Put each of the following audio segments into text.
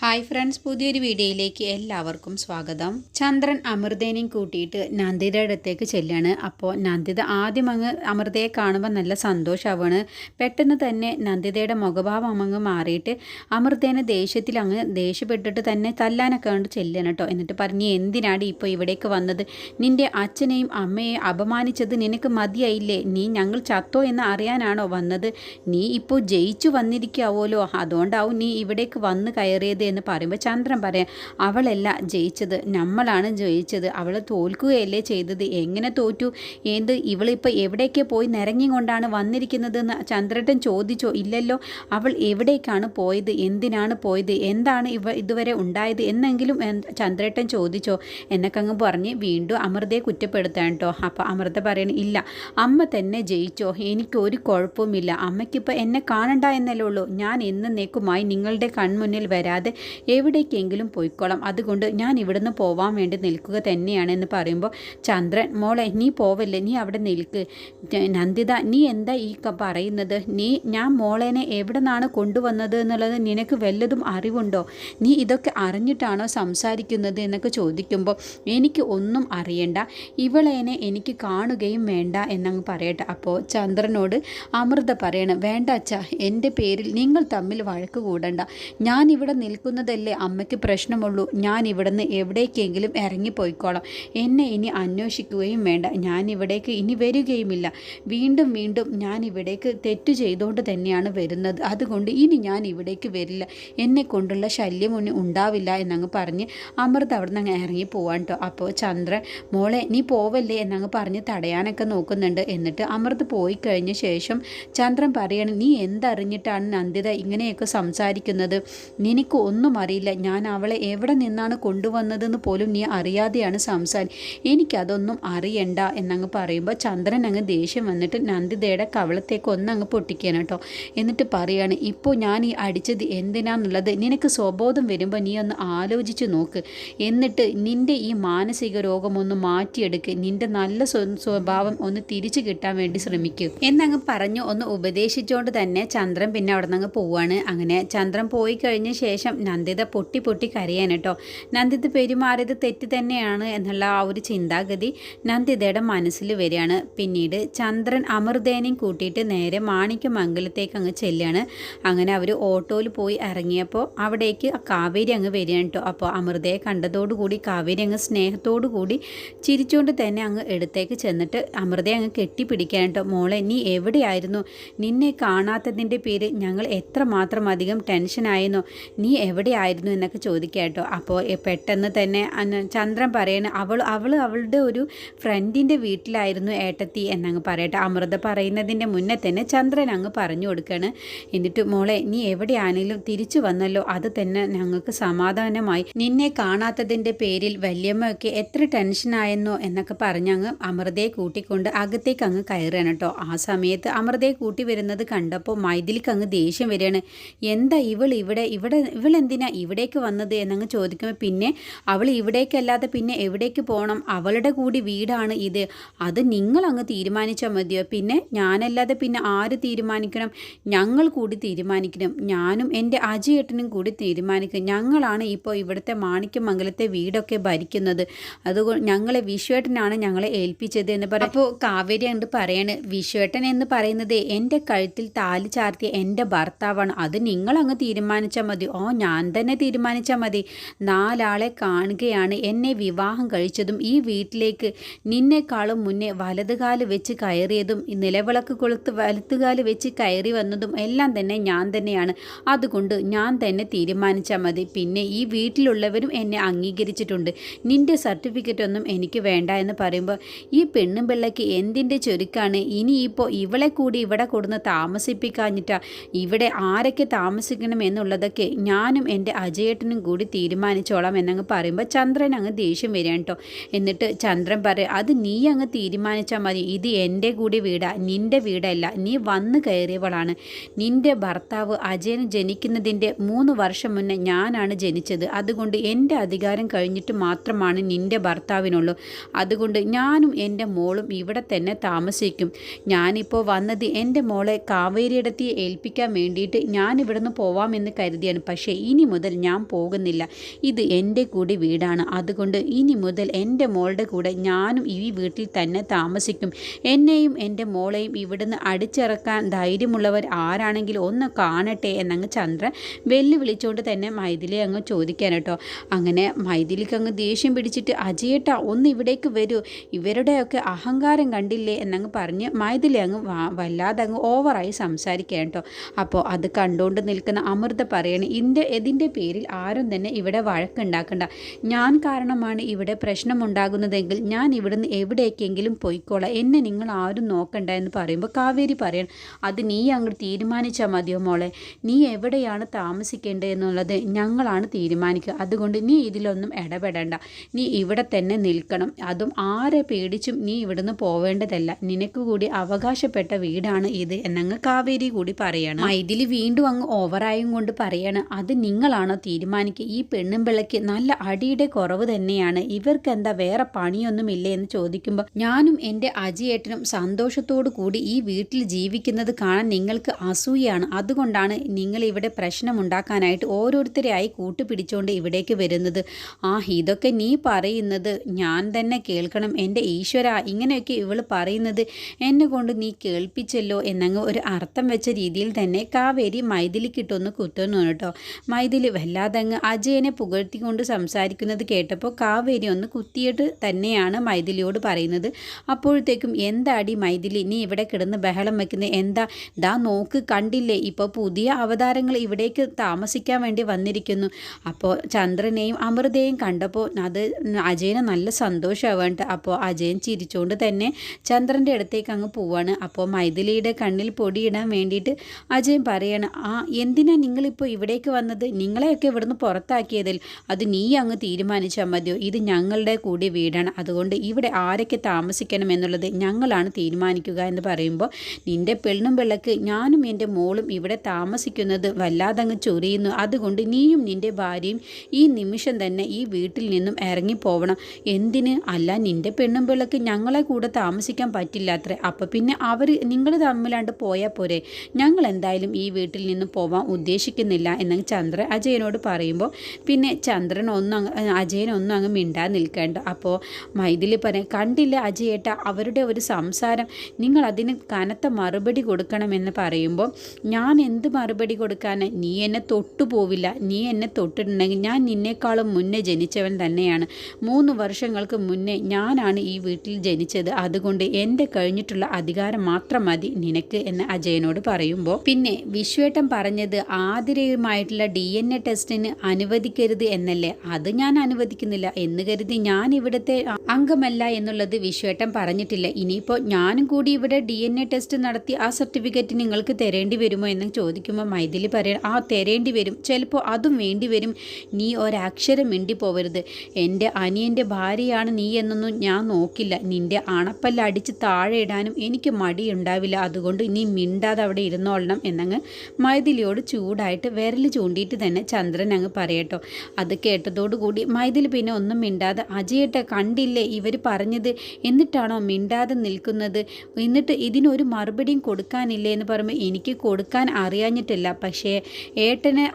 Hi friends പുതിയൊരു വീഡിയോയിലേക്ക് എല്ലാവർക്കും സ്വാഗതം. ചന്ദ്രൻ അമൃതേനെയും കൂട്ടിയിട്ട് നന്ദിതയുടെ അടുത്തേക്ക് ചെല്ലാണ്. അപ്പോൾ നന്ദിത ആദ്യം അങ്ങ് അമൃതയെ കാണുമ്പോൾ നല്ല സന്തോഷമാവാണ് പെട്ടെന്ന് തന്നെ നന്ദിതയുടെ മുഖഭാവം അങ്ങ് മാറിയിട്ട് അമൃതേനെ ദേഷ്യത്തിൽ അങ്ങ് ദേഷ്യപ്പെട്ടിട്ട് തന്നെ തല്ലാനൊക്കെ കൊണ്ട് ചെല്ലാണ് കേട്ടോ. എന്നിട്ട് പറഞ്ഞ് എന്തിനാണ് ഇപ്പോൾ ഇവിടേക്ക് വന്നത്? നിന്റെ അച്ഛനെയും അമ്മയെയും അപമാനിച്ചത് നിനക്ക് മതിയായില്ലേ? നീ ഞങ്ങൾ ചത്തോ എന്ന് അറിയാനാണോ വന്നത്? നീ ഇപ്പോൾ ജയിച്ചു വന്നിരിക്കാവോലോ? അതുകൊണ്ടാവും നീ ഇവിടേക്ക് വന്ന് കയറിയത് എന്ന് പറയുമ്പോൾ ചന്ദ്രൻ പറയാം അവളല്ല ജയിച്ചത് നമ്മളാണ് ജയിച്ചത്. അവൾ തോൽക്കുകയല്ലേ ചെയ്തത്. എങ്ങനെ തോറ്റു? എന്ത് ഇവളിപ്പോൾ എവിടേക്ക് പോയി നിരങ്ങിക്കൊണ്ടാണ് വന്നിരിക്കുന്നതെന്ന് ചന്ദ്രട്ടൻ ചോദിച്ചോ ഇല്ലല്ലോ അവൾ എവിടേക്കാണ് പോയത്? എന്തിനാണ് പോയത്? എന്താണ് ഇവ ഇതുവരെ ഉണ്ടായത്? എന്നെങ്കിലും ചന്ദ്രേട്ടൻ ചോദിച്ചോ എന്നൊക്കെ പറഞ്ഞ് വീണ്ടും അമൃതയെ കുറ്റപ്പെടുത്താൻ കേട്ടോ അപ്പോൾ അമൃത പറയണ ഇല്ല അമ്മ തന്നെ ജയിച്ചോ. എനിക്കൊരു കുഴപ്പവുമില്ല. അമ്മയ്ക്കിപ്പോൾ എന്നെ കാണണ്ട എന്നല്ലേ ഉള്ളൂ. ഞാൻ എന്നേക്കുമായി നിങ്ങളുടെ കൺമുന്നിൽ വരാതെ എവിടേക്കെങ്കിലും പോയിക്കോളാം. അതുകൊണ്ട് ഞാൻ ഇവിടുന്ന് പോവാൻ വേണ്ടി നിൽക്കുക തന്നെയാണ് എന്ന് പറയുമ്പോൾ ചന്ദ്രൻ മോളെ നീ പോവല്ലേ? നീ അവിടെ നിൽക്ക്. നന്ദിത നീ എന്താ ഈ പറയുന്നത്? നീ ഞാൻ മോളേനെ എവിടെ നിന്നാണ് കൊണ്ടുവന്നത് എന്നുള്ളത് നിനക്ക് വല്ലതും അറിവുണ്ടോ? നീ ഇതൊക്കെ അറിഞ്ഞിട്ടാണോ സംസാരിക്കുന്നത്? എന്നൊക്കെ ചോദിക്കുമ്പോൾ എനിക്ക് ഒന്നും അറിയണ്ട. ഇവളേനെ എനിക്ക് കാണുകയും വേണ്ട. എന്നങ്ങ് പറയട്ടെ. അപ്പോൾ ചന്ദ്രനോട് അമൃത പറയണം വേണ്ട അച്ഛ എന്റെ പേരിൽ നിങ്ങൾ തമ്മിൽ വഴക്ക് കൂടണ്ട. ഞാനിവിടെ ഇവിടെ നിൽക്കുന്നതല്ലേ അമ്മയ്ക്ക് പ്രശ്നമുള്ളൂ? ഞാൻ ഇവിടുന്ന് എവിടേക്കെങ്കിലും ഇറങ്ങിപ്പോയിക്കോളാം. എന്നെ ഇനി അന്വേഷിക്കുകയും വേണ്ട. ഞാൻ ഇവിടേക്ക് ഇനി വരികയുമില്ല. വീണ്ടും വീണ്ടും ഞാൻ ഇവിടേക്ക് തെറ്റ് ചെയ്തുകൊണ്ട് തന്നെയാണ് വരുന്നത്. അതുകൊണ്ട് ഇനി ഞാൻ ഇവിടേക്ക് വരില്ല. എന്നെ കൊണ്ടുള്ള ശല്യം ഒന്നും ഉണ്ടാവില്ല എന്നങ്ങ് പറഞ്ഞ് അമൃത അവിടെ നിന്ന് ഇറങ്ങി പോവാൻ കേട്ടോ അപ്പോൾ ചന്ദ്രൻ മോളെ നീ പോവല്ലേ? എന്നങ്ങ് പറഞ്ഞ് തടയാനൊക്കെ നോക്കുന്നുണ്ട്. എന്നിട്ട് അമൃത് പോയി കഴിഞ്ഞ ശേഷം ചന്ദ്രൻ പറയണം നീ എന്തറിഞ്ഞിട്ടാണ് നന്ദിത ഇങ്ങനെയൊക്കെ സംസാരിക്കുന്നത്? നിനക്ക് ഒന്നും അറിയില്ല. ഞാൻ അവളെ എവിടെ നിന്നാണ് കൊണ്ടുവന്നതെന്ന് പോലും നീ അറിയാതെയാണ് സംസാരി. എനിക്കതൊന്നും അറിയണ്ട എന്നങ്ങ് പറയുമ്പോൾ ചന്ദ്രൻ അങ്ങ് ദേഷ്യം വന്നിട്ട് നന്ദിതയുടെ കവളത്തേക്ക് ഒന്നങ്ങ് പൊട്ടിക്കണം കേട്ടോ എന്നിട്ട് പറയാണ് ഇപ്പോൾ ഞാൻ ഈ അടിച്ചത് എന്തിനാന്നുള്ളത് നിനക്ക് സ്വബോധം വരുമ്പോൾ നീ ഒന്ന് ആലോചിച്ച് നോക്ക്. എന്നിട്ട് നിന്റെ ഈ മാനസിക രോഗം ഒന്ന് മാറ്റിയെടുക്ക്. നിന്റെ നല്ല സ്വഭാവം ഒന്ന് തിരിച്ചു കിട്ടാൻ വേണ്ടി ശ്രമിക്കൂ. എന്നങ്ങ് പറഞ്ഞു ഒന്ന് ഉപദേശിച്ചുകൊണ്ട് തന്നെ ചന്ദ്രൻ പിന്നെ അവിടെ നിന്ന് പോവാണ്. അങ്ങനെ ചന്ദ്രൻ പോയി കഴിഞ്ഞ ശേഷം നന്ദിത പൊട്ടി പൊട്ടി കരയാൻ കേട്ടോ. നന്ദിത പെരുമാറിയത് തെറ്റ് തന്നെയാണ് എന്നുള്ള ആ ഒരു ചിന്താഗതി നന്ദിതയുടെ മനസ്സിൽ വരികയാണ്. പിന്നീട് ചന്ദ്രൻ അമൃതേനെയും കൂട്ടിയിട്ട് നേരെ മാണിക്യമംഗലത്തേക്ക് അങ്ങ് ചെല്ലുകയാണ്. അങ്ങനെ അവർ ഓട്ടോയിൽ പോയി ഇറങ്ങിയപ്പോൾ അവിടേക്ക് കാവേരി അങ്ങ് വരികയാണ് കേട്ടോ. അപ്പോൾ അമൃതയെ കണ്ടതോടുകൂടി കാവേരി അങ്ങ് സ്നേഹത്തോടു കൂടി ചിരിച്ചുകൊണ്ട് തന്നെ അങ്ങ് എടുത്തേക്ക് ചെന്നിട്ട് അമൃതയെ അങ്ങ് കെട്ടിപ്പിടിക്കാൻ കേട്ടോ. മോളെ നീ എവിടെയായിരുന്നു? നിന്നെ കാണാത്തതിന്റെ പേര് ഞങ്ങൾ എത്രമാത്രം അധികം ടെൻഷനായിരുന്നു നീ എവിടെയായിരുന്നു എന്നൊക്കെ ചോദിക്കുക കേട്ടോ. അപ്പോൾ പെട്ടെന്ന് തന്നെ ചന്ദ്രൻ പറയണ അവൾ അവൾ അവളുടെ ഒരു ഫ്രണ്ടിന്റെ വീട്ടിലായിരുന്നു ഏട്ടത്തി എന്നങ്ങ് പറയട്ടെ. അമൃത പറയുന്നതിന്റെ മുന്നേ തന്നെ ചന്ദ്രൻ അങ്ങ് പറഞ്ഞു കൊടുക്കുകയാണ് എന്നിട്ട് മോളെ നീ എവിടെയാണെങ്കിലും തിരിച്ചു വന്നല്ലോ. അത് തന്നെ ഞങ്ങൾക്ക് സമാധാനമായി. നിന്നെ കാണാത്തതിന്റെ പേരിൽ വല്യമ്മയൊക്കെ എത്ര ടെൻഷനായെന്നോ എന്നൊക്കെ പറഞ്ഞങ്ങ് അമൃതയെ കൂട്ടിക്കൊണ്ട് അകത്തേക്ക് അങ്ങ് കയറുകയാണ് കേട്ടോ. ആ സമയത്ത് അമൃതയെ കൂട്ടി വരുന്നത് കണ്ടപ്പോൾ മൈഥിലിക്ക് അങ്ങ് ദേഷ്യം വരികയാണ്. എന്താ ഇവൾ ഇവിടെ? ഇവിടെ ഇവളെന്തിനാ ഇവിടേക്ക് വന്നത് എന്നങ്ങ് ചോദിക്കുമ്പോൾ പിന്നെ അവൾ ഇവിടേക്കല്ലാതെ പിന്നെ എവിടേക്ക് പോകണം അവളുടെ കൂടി വീടാണ് ഇത്. അത് നിങ്ങൾ അങ്ങ് തീരുമാനിച്ചാൽ മതിയോ? പിന്നെ ഞാനല്ലാതെ പിന്നെ ആര് തീരുമാനിക്കണം? ഞങ്ങൾ കൂടി തീരുമാനിക്കണം. ഞാനും എന്റെ അജിയേട്ടനും കൂടി തീരുമാനിക്കും. ഞങ്ങളാണ് ഇപ്പോൾ ഇവിടുത്തെ മാണിക്യമംഗലത്തെ വീടൊക്കെ ഭരിക്കുന്നത്. അതുകൊണ്ട് ഞങ്ങളെ വിശ്വേട്ടനാണ് ഞങ്ങളെ ഏൽപ്പിച്ചത് എന്ന് പറയും അപ്പോൾ കാവേരി കണ്ട് പറയാണ് വിശ്വേട്ടൻ എന്ന് പറയുന്നത് എന്റെ കഴുത്തിൽ താലി ചാർത്തിയ എന്റെ ഭർത്താവാണ്. അത് നിങ്ങൾ അങ്ങ് തീരുമാനിച്ചാൽ മതി. ഓ ഞാൻ തന്നെ തീരുമാനിച്ചാൽ മതി. നാലാളെ കാണുകയാണ് എന്നെ വിവാഹം കഴിച്ചതും ഈ വീട്ടിലേക്ക് നിന്നെക്കാളും മുന്നേ വലതുകാൽ വെച്ച് കയറിയതും നിലവിളക്ക് കൊളുത്ത് വലത്തുകാൽ വെച്ച് കയറി വന്നതും എല്ലാം തന്നെ ഞാൻ തന്നെയാണ്. അതുകൊണ്ട് ഞാൻ തന്നെ തീരുമാനിച്ചാൽ മതി. പിന്നെ ഈ വീട്ടിലുള്ളവരും എന്നെ അംഗീകരിച്ചിട്ടുണ്ട്. നിന്റെ സർട്ടിഫിക്കറ്റ് ഒന്നും എനിക്ക് വേണ്ട എന്ന് പറയുമ്പോൾ ഈ പെണ്ണും പിള്ളയ്ക്ക് എന്തിന്റെ ചുരുക്കാണ്? ഇനിയിപ്പോൾ ഇവളെ കൂടി ഇവിടെ കൊടുന്ന് താമസിപ്പിക്കാഞ്ഞിട്ടാ ഇവിടെ ആരൊക്കെ താമസിക്കണം എന്നുള്ളതൊക്കെ ഞാനും എന്റെ അജയേട്ടനും കൂടി തീരുമാനിച്ചോളാം എന്നങ്ങ് പറയുമ്പോൾ ചന്ദ്രൻ അങ്ങ് ദേഷ്യം വരികയാണ് കേട്ടോ എന്നിട്ട് ചന്ദ്രൻ പറയും അത് നീ അങ്ങ് തീരുമാനിച്ചാൽ മതി. ഇത് എന്റെ കൂടി വീടാ. നിന്റെ വീടല്ല. നീ വന്ന് കയറിയവളാണ്. നിന്റെ ഭർത്താവ് അജയന് ജനിക്കുന്നതിന്റെ മൂന്ന് വർഷം മുന്നേ ഞാനാണ് ജനിച്ചത്. അതുകൊണ്ട് എന്റെ അധികാരം കഴിഞ്ഞിട്ട് മാത്രമാണ് നിന്റെ ഭർത്താവിനുള്ളൂ. അതുകൊണ്ട് ഞാനും എന്റെ മോളും ഇവിടെ തന്നെ താമസിക്കും. ഞാനിപ്പോൾ വന്നത് എന്റെ മോളെ കാവേരിയിടത്തി ഏൽപ്പിക്കാൻ വേണ്ടിയിട്ട് ഞാൻ ഇവിടുന്ന് പോവാമെന്ന് കരുതിയാണ്. പക്ഷേ ഇനി മുതൽ ഞാൻ പോകുന്നില്ല. ഇത് എന്റെ കൂടി വീടാണ്. അതുകൊണ്ട് ഇനി മുതൽ എന്റെ മോളുടെ കൂടെ ഞാനും ഈ വീട്ടിൽ തന്നെ താമസിക്കും. എന്നെയും എന്റെ മോളെയും ഇവിടുന്ന് അടിച്ചിറക്കാൻ ധൈര്യമുള്ളവർ ആരാണെങ്കിലും ഒന്ന് കാണട്ടെ എന്നങ്ങ് ചന്ദ്രൻ വെല്ലുവിളിച്ചുകൊണ്ട് തന്നെ മൈഥിലി അങ്ങ് ചോദിക്കാൻ കേട്ടോ. അങ്ങനെ മൈഥിലിക്ക് അങ്ങ് ദേഷ്യം പിടിച്ചിട്ട് അജയേട്ട ഒന്ന് ഇവിടേക്ക് വരൂ. ഇവരുടെയൊക്കെ അഹങ്കാരം കണ്ടില്ലേ? എന്നങ്ങ് പറഞ്ഞ് മൈഥിലി അങ്ങ് വല്ലാതെ അങ്ങ് ഓവറായി സംസാരിക്കാൻ കേട്ടോ. അപ്പോൾ അത് കണ്ടുകൊണ്ട് നിൽക്കുന്ന അമൃത പറയണേ ഇതിന്റെ ഇതിന്റെ പേരിൽ ആരും തന്നെ ഇവിടെ വഴക്കുണ്ടാക്കണ്ട. ഞാൻ കാരണമാണ് ഇവിടെ പ്രശ്നമുണ്ടാകുന്നതെങ്കിൽ ഞാൻ ഇവിടുന്ന് എവിടേക്കെങ്കിലും പോയിക്കോളാം. എന്നെ നിങ്ങൾ ആരും നോക്കണ്ട എന്ന് പറയുമ്പോൾ കാവേരി പറയണം അത് നീ അങ്ങോട്ട് തീരുമാനിച്ചാൽ മതിയോ മോളെ? നീ എവിടെയാണ് താമസിക്കേണ്ടത് എന്നുള്ളത് ഞങ്ങളാണ് തീരുമാനിക്കുക. അതുകൊണ്ട് നീ ഇതിലൊന്നും ഇടപെടണ്ട. നീ ഇവിടെ തന്നെ നിൽക്കണം. അതും ആരെ പേടിച്ചും നീ ഇവിടുന്ന് പോവേണ്ടതല്ല. നിനക്ക് കൂടി അവകാശപ്പെട്ട വീടാണ് ഇത് എന്നങ്ങ് കാവേരി കൂടി പറയണം. ഇതിൽ വീണ്ടും അങ്ങ് ഓവറായും കൊണ്ട് പറയാണ് അത് നിങ്ങളാണോ തീരുമാനിക്കുക? ഈ പെണ്ണും പിള്ളയ്ക്ക് നല്ല അടിയുടെ കുറവ് തന്നെയാണ്. ഇവർക്ക് എന്താ വേറെ പണിയൊന്നുമില്ലേ എന്ന് ചോദിക്കുമ്പോൾ ഞാനും എന്റെ അജിയേട്ടനും സന്തോഷത്തോടു കൂടി ഈ വീട്ടിൽ ജീവിക്കുന്നത് കാണാൻ നിങ്ങൾക്ക് അസൂയാണ് അതുകൊണ്ടാണ് നിങ്ങൾ ഇവിടെ പ്രശ്നമുണ്ടാക്കാനായിട്ട് ഓരോരുത്തരെയായി കൂട്ടുപിടിച്ചുകൊണ്ട് ഇവിടേക്ക് വരുന്നത്. ആ ഇതൊക്കെ നീ പറയുന്നത് ഞാൻ തന്നെ കേൾക്കണം. എന്റെ ഈശ്വര ഇങ്ങനെയൊക്കെ ഇവൾ പറയുന്നത് എന്നെ കൊണ്ട് നീ കേൾപ്പിച്ചല്ലോ എന്നങ്ങ് ഒരു അർത്ഥം വെച്ച രീതിയിൽ തന്നെ കാവേരി മൈഥിലിക്കിട്ടൊന്ന് കുത്തുന്നു കേട്ടോ. മൈഥിലി വല്ലാതെ അങ്ങ് അജയനെ പുകഴ്ത്തിക്കൊണ്ട് സംസാരിക്കുന്നത് കേട്ടപ്പോൾ കാവേരി ഒന്ന് കുത്തിയിട്ട് തന്നെയാണ് മൈഥിലിയോട് പറയുന്നത്. അപ്പോഴത്തേക്കും എന്താടി മൈഥിലി നീ ഇവിടെ കിടന്ന് ബഹളം വെക്കുന്നത് എന്താ? ദാ നോക്ക് കണ്ടില്ലേ? ഇപ്പോൾ പുതിയ അവതാരങ്ങൾ ഇവിടേക്ക് താമസിക്കാൻ വേണ്ടി വന്നിരിക്കുന്നു. അപ്പോൾ ചന്ദ്രനെയും അമൃതയെയും കണ്ടപ്പോൾ അത് അജയന് നല്ല സന്തോഷമാവേണ്ട. അപ്പോൾ അജയൻ ചിരിച്ചുകൊണ്ട് തന്നെ ചന്ദ്രന്റെ അടുത്തേക്ക് അങ്ങ് പോവാണ്. അപ്പോൾ മൈഥിലിയുടെ കണ്ണിൽ പൊടിയിടാൻ വേണ്ടിയിട്ട് അജയൻ പറയാണ് ആ എന്തിനാ നിങ്ങളിപ്പോൾ ഇവിടേക്ക് വന്നത്? നിങ്ങളെയൊക്കെ ഇവിടുന്ന് പുറത്താക്കിയതിൽ അത് നീ അങ്ങ് തീരുമാനിച്ചാൽ മതിയോ? ഇത് ഞങ്ങളുടെ കൂടി വീടാണ്. അതുകൊണ്ട് ഇവിടെ ആരൊക്കെ താമസിക്കണം എന്നുള്ളത് ഞങ്ങളാണ് തീരുമാനിക്കുക എന്ന് പറയുമ്പോൾ നിന്റെ പെണ്ണും പിള്ളക്ക് ഞാനും എന്റെ മോളും ഇവിടെ താമസിക്കുന്നത് വല്ലാതങ്ങ് ചൊറിയുന്നു. അതുകൊണ്ട് നീയും നിന്റെ ഭാര്യയും ഈ നിമിഷം തന്നെ ഈ വീട്ടിൽ നിന്നും ഇറങ്ങിപ്പോവണം. എന്തിന്? അല്ല നിന്റെ പെണ്ണും പിള്ളക്ക് ഞങ്ങളെ കൂടെ താമസിക്കാൻ പറ്റില്ല അത്രേ അപ്പോൾ പിന്നെ അവർ നിങ്ങൾ തമ്മിലാണ്ട് പോയാൽ പോരെ. ഞങ്ങൾ എന്തായാലും ഈ വീട്ടിൽ നിന്ന് പോവാൻ ഉദ്ദേശിക്കുന്നില്ല എന്ന് ചന്ദ്രൻ അജയനോട് പറയുമ്പോൾ പിന്നെ ചന്ദ്രൻ ഒന്നും അജയൻ ഒന്നും അങ്ങ് മിണ്ടാൻ നിൽക്കേണ്ട. അപ്പോൾ മൈഥിലി പറയും കണ്ടില്ല അജയേട്ട അവരുടെ ഒരു സംസാരം നിങ്ങൾ അതിന് കനത്ത മറുപടി കൊടുക്കണമെന്ന് പറയുമ്പോൾ ഞാൻ എന്ത് മറുപടി കൊടുക്കാൻ നീ എന്നെ തൊട്ടു പോവില്ല. നീ എന്നെ തൊട്ടിട്ടുണ്ടെങ്കിൽ ഞാൻ നിന്നേക്കാളും മുന്നേ ജനിച്ചവൻ തന്നെയാണ്. മൂന്ന് വർഷങ്ങൾക്ക് മുന്നേ ഞാനാണ് ഈ വീട്ടിൽ ജനിച്ചത്. അതുകൊണ്ട് എന്റെ കഴിഞ്ഞിട്ടുള്ള അധികാരം മാത്രം മതി നിനക്ക് എന്ന് അജയനോട് പറയുമ്പോൾ പിന്നെ വിശ്വേട്ടൻ പറഞ്ഞത് ആതിരയുമായിട്ടുള്ള ഡി എൻ എ ടെസ്റ്റിന് അനുവദിക്കരുത് എന്നല്ലേ? അത് ഞാൻ അനുവദിക്കുന്നില്ല എന്ന് കരുതി ഞാൻ ഇവിടുത്തെ അംഗമല്ല എന്നുള്ളത് വിശ്വേട്ടൻ പറഞ്ഞിട്ടില്ല. ഇനിയിപ്പോൾ ഞാനും കൂടി ഇവിടെ ഡി എൻ എ ടെസ്റ്റ് നടത്തി ആ സർട്ടിഫിക്കറ്റ് നിങ്ങൾക്ക് തരേണ്ടി വരുമോ എന്ന് ചോദിക്കുമ്പോൾ മൈഥിലി പറയണം ആ തരേണ്ടി വരും. ചിലപ്പോൾ അതും വേണ്ടി വരും. നീ ഒരക്ഷരം മിണ്ടി പോവരുത് എന്റെ അനിയന്റെ ഭാര്യയാണ് നീ എന്നൊന്നും ഞാൻ നോക്കില്ല. നിന്റെ അണപ്പല്ല അടിച്ച് താഴെ ഇടാനും എനിക്ക് മടിയുണ്ടാവില്ല. അതുകൊണ്ട് നീ മിണ്ടാതെ അവിടെ ഇരുന്നോളണം എന്നങ്ങ് മൈഥിലിയോട് ചൂടായിട്ട് വിരൽ ചൂണ്ടിയിട്ട് തന്നെ ചന്ദ്രൻ അങ്ങ് പറയട്ടോ അത് കേട്ടതോടുകൂടി മൈതിൽ പിന്നെ ഒന്നും മിണ്ടാതെ അജയേട്ട കണ്ടില്ലേ ഇവർ പറഞ്ഞത്? എന്നിട്ടാണോ മിണ്ടാതെ നിൽക്കുന്നത്? എന്നിട്ട് ഇതിനൊരു മറുപടിയും കൊടുക്കാനില്ലേ എന്ന് പറയുമ്പോൾ എനിക്ക് കൊടുക്കാൻ അറിയാഞ്ഞിട്ടില്ല. പക്ഷേ ഏട്ടനെ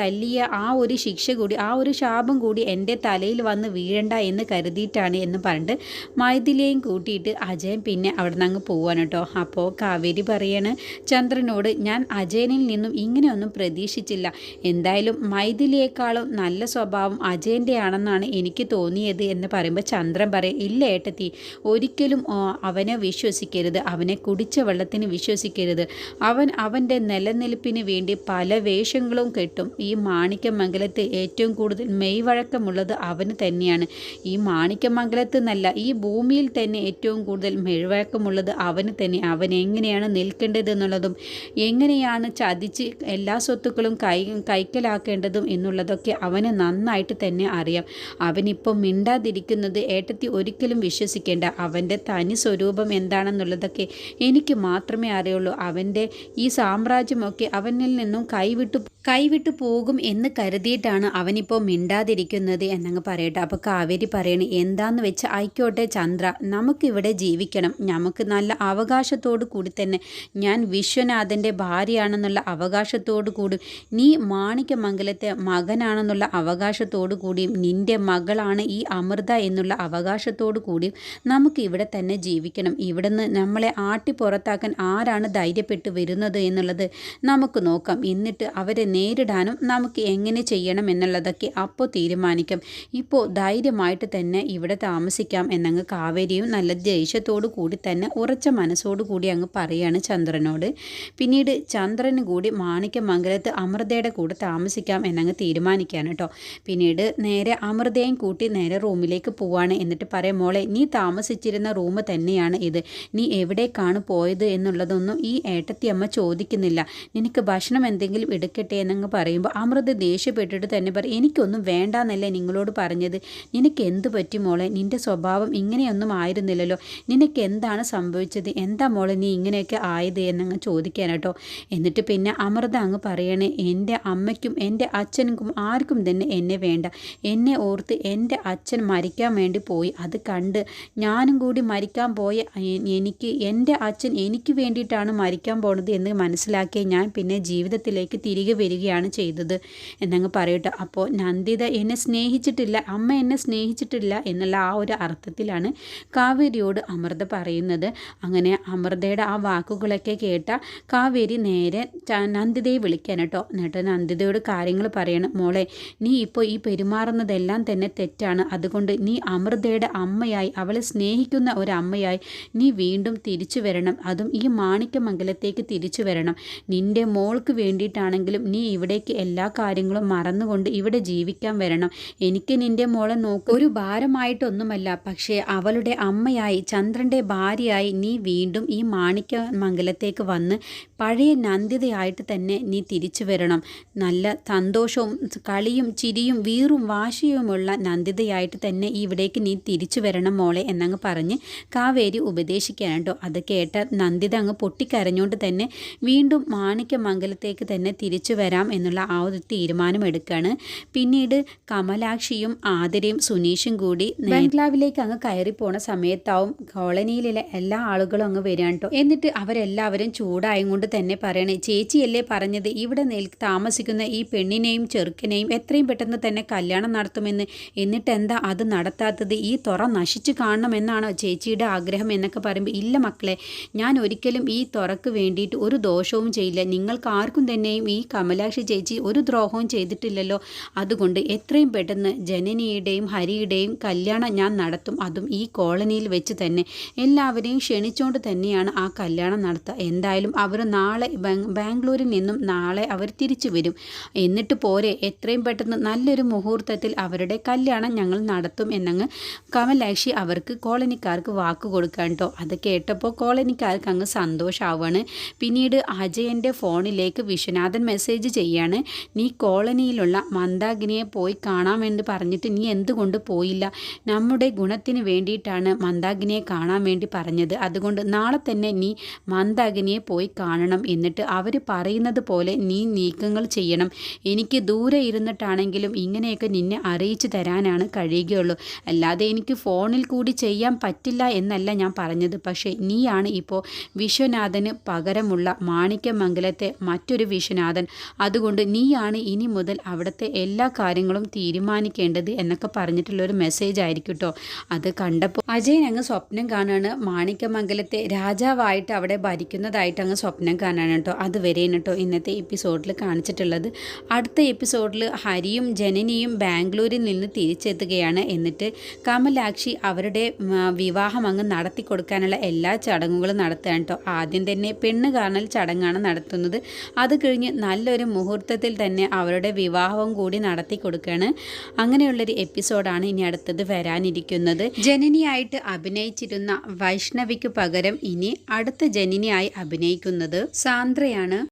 തല്ലിയ ആ ഒരു ശിക്ഷ കൂടി ആ ഒരു ശാപം കൂടി എന്റെ തലയിൽ വന്ന് വീഴണ്ട എന്ന് കരുതിയിട്ടാണ് എന്ന് പറഞ്ഞിട്ട് മൈഥിലിയെയും കൂട്ടിയിട്ട് അജയൻ പിന്നെ അവിടെ നിന്ന് അങ്ങ് പോവാൻ കേട്ടോ. അപ്പോൾ കാവേരി പറയാണ് ചന്ദ്രനോട് ഞാൻ അജയനിൽ നിന്നും ഇങ്ങനെയൊന്നും പ്രതീക്ഷിച്ചില്ല. എന്തായാലും മൈഥിലിയേക്കാളും നല്ല സ്വഭാവം അജയന്റെ ആണെന്നാണ് എനിക്ക് തോന്നിയത് എന്ന് പറയുമ്പോൾ ചന്ദ്രൻ പറയും ഇല്ല ഏട്ടത്തി ഒരിക്കലും അവനെ വിശ്വസിക്കരുത്. അവനെ കുടിച്ച വെള്ളത്തിന് വിശ്വസിക്കരുത്. അവൻ അവന്റെ നിലനിൽപ്പിന് വേണ്ടി പല വേഷങ്ങളും കെട്ടും. ഈ മാണിക്യമംഗലത്ത് ഏറ്റവും കൂടുതൽ മെയ്വഴക്കമുള്ളത് അവന് തന്നെയാണ്. ഈ മാണിക്യമംഗലത്ത് നല്ല ഈ ഭൂമിയിൽ തന്നെ ഏറ്റവും കൂടുതൽ മെയ്വഴക്കമുള്ളത് അവന് തന്നെ. അവൻ എങ്ങനെയാണ് നിൽക്കേണ്ടതെന്നുള്ളതും എങ്ങനെയാണ് ചതിച്ച് എല്ലാ സ്വത്തുക്കളും കൈ കൈക്കലാക്കേണ്ടതും എന്നുള്ളതൊക്കെ അവന് നന്നായിട്ട് തന്നെ അറിയാം. അവനിപ്പം മിണ്ടാതിരിക്കുന്നത് ഏട്ടത്തി ഒരിക്കലും വിശ്വസിക്കേണ്ട. അവന്റെ തനി സ്വരൂപം എന്താണെന്നുള്ളതൊക്കെ എനിക്ക് മാത്രമേ അറിയുള്ളൂ. അവന്റെ ഈ സാമ്രാജ്യമൊക്കെ അവനിൽ നിന്നും കൈവിട്ടു കൈവിട്ടു പോകും എന്ന് കരുതിയിട്ടാണ് അവനിപ്പോൾ മിണ്ടാതിരിക്കുന്നത് എന്നങ്ങ് പറയട്ടെ. അപ്പോൾ കാവേരി പറയണ എന്താന്ന് വെച്ച് ആയിക്കോട്ടെ ചന്ദ്ര നമുക്കിവിടെ ജീവിക്കണം. നമുക്ക് നല്ല അവകാശത്തോടു കൂടി തന്നെ. ഞാൻ വിശ്വനാഥന്റെ ഭാര്യയാണെന്നുള്ള അവകാശത്തോടു കൂടി നീ മാണിക്യമംഗലത്തെ മകനാണെന്നുള്ള അവകാശത്തോടു കൂടിയും നിന്റെ മകളാണ് ഈ അമൃത എന്നുള്ള അവകാശത്തോടു കൂടിയും നമുക്ക് ഇവിടെ തന്നെ ജീവിക്കണം. ഇവിടുന്ന് നമ്മളെ ആട്ടി പുറത്താക്കാൻ ആരാണ് ധൈര്യപ്പെട്ട് വരുന്നത് എന്നുള്ളത് നമുക്ക് നോക്കാം. എന്നിട്ട് അവരെ നേരിടാനും നമുക്ക് എങ്ങനെ ചെയ്യണം എന്നുള്ളതൊക്കെ അപ്പോൾ തീരുമാനിക്കും. ഇപ്പോൾ ധൈര്യമായിട്ട് തന്നെ ഇവിടെ താമസിക്കാം എന്നങ്ങ് കാവേരിയും നല്ല ദേഷ്യത്തോടു കൂടി തന്നെ ഉറച്ച മനസ്സോടു കൂടി അങ്ങ് പറയുകയാണ് ചന്ദ്രനോട്. പിന്നീട് ചന്ദ്രന് കൂടി മാണിക്യമംഗലത്ത് അമൃതയുടെ കൂടെ താമസിക്കാം എന്നങ്ങ് തീരുമാനിക്കാൻ കേട്ടോ പിന്നീട് നേരെ അമൃതയും കൂട്ടി നേരെ റൂമിലേക്ക് പോവാണ്. എന്നിട്ട് പറയാം മോളെ നീ താമസിച്ചിരുന്ന റൂം തന്നെയാണ് ഇത്. നീ എവിടേക്കാണ് പോയത് എന്നുള്ളതൊന്നും ഈ ഏട്ടത്തിയമ്മ ചോദിക്കുന്നില്ല. നിനക്ക് ഭക്ഷണം എന്തെങ്കിലും എടുക്കട്ടെ എന്നങ്ങ് പറയുമ്പോൾ അമൃത ദേഷ്യപ്പെട്ടിട്ട് തന്നെ പറയും എനിക്കൊന്നും വേണ്ടാന്നല്ലേ നിങ്ങളോട് പറഞ്ഞത്. നിനക്ക് എന്ത് പറ്റി മോളെ? നിന്റെ സ്വഭാവം ഇങ്ങനെയൊന്നും ആയിരുന്നില്ലല്ലോ. നിനക്ക് എന്താണ് സംഭവിച്ചത്? എന്താ മോളെ നീ ഇങ്ങനെയൊക്കെ ആയത്? എന്നങ്ങ് ചോദിക്കാൻ കേട്ടോ എന്നിട്ട് പിന്നെ അമൃത അങ്ങ് പറയണേ എന്റെ അമ്മയ്ക്കും എന്റെ അച്ഛനും ആർക്കും തന്നെ എന്നെ വേണ്ട. എന്നെ ഓർത്ത് എന്റെ അച്ഛൻ മരിക്കാൻ വേണ്ടി പോയി. അത് കണ്ട് ഞാനും കൂടി മരിക്കാൻ പോയ എനിക്ക് എന്റെ അച്ഛൻ എനിക്ക് വേണ്ടിയിട്ടാണ് മരിക്കാൻ പോണത് എന്ന് മനസ്സിലാക്കിയ ഞാൻ പിന്നെ ജീവിതത്തിലേക്ക് തിരികെ വരികയാണ് ചെയ്തത്. എന്നങ്ങ് പറയട്ടെ. അപ്പോൾ നന്ദിത എന്നെ സ്നേഹിച്ചിട്ടില്ല അമ്മ എന്നെ സ്നേഹിച്ചിട്ടില്ല എന്നുള്ള ആ ഒരു അർത്ഥത്തിലാണ് കാവേരിയോട് അമൃത പറയുന്നത്. അങ്ങനെ അമൃതയുടെ ആ വാക്കുകളൊക്കെ കേട്ട കാവേരി നേരെ നന്ദിതയെ വിളിക്കാൻ കേട്ടോ. എന്നിട്ട് നന്ദിതയോട് കാര്യങ്ങൾ പറയണം. മോളെ നീ ഇപ്പോൾ ഈ പെരുമാറുന്നതെല്ലാം തന്നെ തെറ്റാണ്. അതുകൊണ്ട് നീ അമൃതയുടെ അമ്മയായി അവളെ സ്നേഹിക്കുന്ന ഒരു അമ്മയായി നീ വീണ്ടും തിരിച്ചു വരണം. അതും ഈ മാണിക്യമംഗലത്തേക്ക് തിരിച്ചു വരണം. നിന്റെ മോൾക്ക് വേണ്ടിയിട്ടാണെങ്കിലും നീ ഇവിടേക്ക് എല്ലാ കാര്യങ്ങളും മറന്നുകൊണ്ട് ഇവിടെ ജീവിക്കാൻ വരണം. എനിക്ക് നിന്റെ മോളെ നോക്ക. ഒരു ഭാരമായിട്ടൊന്നുമല്ല പക്ഷേ അവളുടെ അമ്മയായി ചന്ദ്രന്റെ ഭാര്യയായി നീ വീണ്ടും ഈ മാണിക്യമംഗലത്തേക്ക് വന്ന് പഴയ നന്ദിതയായിട്ട് തന്നെ നീ തിരിച്ചു വരണം. നല്ല സന്തോഷവും കളിയും ചിരിയും വീറും വാശിയുമുള്ള നന്ദിതയായിട്ട് തന്നെ ഇവിടേക്ക് നീ തിരിച്ചു വരണം മോളെ എന്നങ്ങ് പറഞ്ഞ് കാവേരി ഉപദേശിക്കാൻ കേട്ടോ. അത് കേട്ട നന്ദിത അങ്ങ് പൊട്ടിക്കരഞ്ഞുകൊണ്ട് തന്നെ വീണ്ടും മാണിക്യമംഗലത്തേക്ക് തന്നെ തിരിച്ചു വരാം എന്നുള്ള ആ ഒരു തീരുമാനം എടുക്കുകയാണ് പിന്നീട് കമലാക്ഷിയും ആതിരയും സുനീഷും കൂടി ബംഗ്ലാവിലേക്ക് അങ്ങ് കയറി പോണ സമയത്താവും കോളനിയിലെ എല്ലാ ആളുകളും അങ്ങ് വരികയാണ് കേട്ടോ. എന്നിട്ട് അവരെല്ലാവരും ചൂടായും കൊണ്ട് തന്നെ പറയണേ ചേച്ചിയല്ലേ പറഞ്ഞത്? ഇവിടെ നിൽ താമസിക്കുന്ന ഈ പെണ്ണിനെയും ചെറുക്കനെയും എത്രയും പെട്ടെന്ന് തന്നെ കല്യാണം നടത്തുമെന്ന് എന്നിട്ട് എന്താ അത് നടത്താത്തത്? ഈ തുറ നശിച്ചു കാണണമെന്നാണ് ചേച്ചിയുടെ ആഗ്രഹം എന്നൊക്കെ പറയുമ്പോൾ ഇല്ല മക്കളെ ഞാൻ ഒരിക്കലും ഈ തുറക്ക് വേണ്ടിയിട്ട് ഒരു ദോഷവും ചെയ്യില്ല. നിങ്ങൾക്ക് ആർക്കും തന്നെയും ഈ കമലാക്ഷി ചേച്ചി ഒരു ദ്രോഹവും ചെയ്തിട്ടില്ലല്ലോ. അതുകൊണ്ട് എത്രയും പെട്ടെന്ന് ജനനിയുടെയും ഹരിയുടെയും കല്യാണം ഞാൻ നടത്തും. അതും ഈ കോളനിയിൽ വെച്ച് തന്നെ. എല്ലാവരെയും ക്ഷണിച്ചുകൊണ്ട് തന്നെയാണ് ആ കല്യാണം നടത്തുക എന്തായാലും അവർ നാളെ ബാംഗ്ലൂരിൽ നിന്നും നാളെ അവർ തിരിച്ചു വരും. എന്നിട്ട് പോരെ എത്രയും പെട്ടെന്ന് നല്ലൊരു മുഹൂർത്തത്തിൽ അവരുടെ കല്യാണം ഞങ്ങൾ നടത്തും എന്നങ്ങ് കമലാക്ഷി അവർക്ക് കോളനിക്കാർക്ക് വാക്ക് കൊടുക്കാൻ കേട്ടോ. അത് കേട്ടപ്പോൾ കോളനിക്കാർക്ക് അങ്ങ് സന്തോഷമാവാണ് പിന്നീട് അജയന്റെ ഫോണിലേക്ക് വിശ്വനാഥൻ മെസ്സേജ് ചെയ്യാണ് നീ കോളനിയിലുള്ള മന്ദാകിനിയെ പോയി കാണാമെന്ന് പറഞ്ഞിട്ട് നീ എന്തുകൊണ്ട് പോയില്ല? നമ്മുടെ ഗുണത്തിന് വേണ്ടിയിട്ടാണ് മന്ദാകിനിയെ കാണാൻ വേണ്ടി പറഞ്ഞത്. അതുകൊണ്ട് നാളെ തന്നെ നീ മന്ദാകിനിയെ പോയി കാണണം എന്നിട്ട് അവർ പറയുന്നത് പോലെ നീ നീക്കങ്ങൾ ചെയ്യണം എനിക്ക് ദൂരെ ഇരുന്നിട്ടാണെങ്കിലും ഇങ്ങനെയൊക്കെ നിന്നെ അറിയിച്ചു തരാനാണ് കഴിയുകയുള്ളൂ. അല്ലാതെ എനിക്ക് ഫോണിൽ കൂടി ചെയ്യാൻ പറ്റില്ല എന്നല്ല ഞാൻ പറഞ്ഞത്. പക്ഷേ നീയാണ് ഇപ്പോൾ വിശ്വനാഥന് പകരമുള്ള മാണിക്യമംഗലത്തെ മറ്റൊരു വിശ്വനാഥൻ. അതുകൊണ്ട് നീയാണ് ഇനി മുതൽ അവിടുത്തെ എല്ലാ കാര്യങ്ങളും തീരുമാനിക്കേണ്ടത് എന്നൊക്കെ പറഞ്ഞിട്ടുള്ളൊരു മെസ്സേജ് ആയിരിക്കും കേട്ടോ അത് കണ്ടപ്പോൾ അജയൻ അങ്ങ് സ്വപ്നം കാണുകയാണ് മാണിക്യമംഗലത്തെ രാജാവായിട്ട് അവിടെ ഭരിക്കുന്നതായിട്ട് അങ്ങ് സ്വപ്നം കാണാനാണ് കേട്ടോ അതുവരെയാണ് കേട്ടോ ഇന്നത്തെ എപ്പിസോഡിൽ കാണിച്ചിട്ടുള്ളത്. അടുത്ത എപ്പിസോഡിൽ ഹരിയും ജനനിയും ബാംഗ്ലൂരിൽ നിന്ന് തിരിച്ചെത്തുകയാണ്. എന്നിട്ട് കമലാക്ഷി അവരുടെ വിവാഹം അങ്ങ് നടത്തി കൊടുക്കാനുള്ള എല്ലാ ചടങ്ങുകളും നടത്തുകയാണ് കേട്ടോ. ആദ്യം തന്നെ പെണ്ണ് കാണൽ ചടങ്ങാണ് നടത്തുന്നത്. അത് കഴിഞ്ഞ് നല്ലൊരു മുഹൂർത്തത്തിൽ തന്നെ അവരുടെ വിവാഹവും കൂടി നടത്തി കൊടുക്കുകയാണ് അങ്ങനെയുള്ളൊരു എപ്പിസോഡാണ് ഇനി അടുത്തത് വരാനിരിക്കുന്നത്. ജനനിയായിട്ട് അഭിനയിച്ചിരുന്ന വൈഷ്ണവിക്ക് പകരം ഇനി അടുത്ത ജനനിയായി അഭിനയിക്കുന്നത് സാന്ദ്രയാണ്.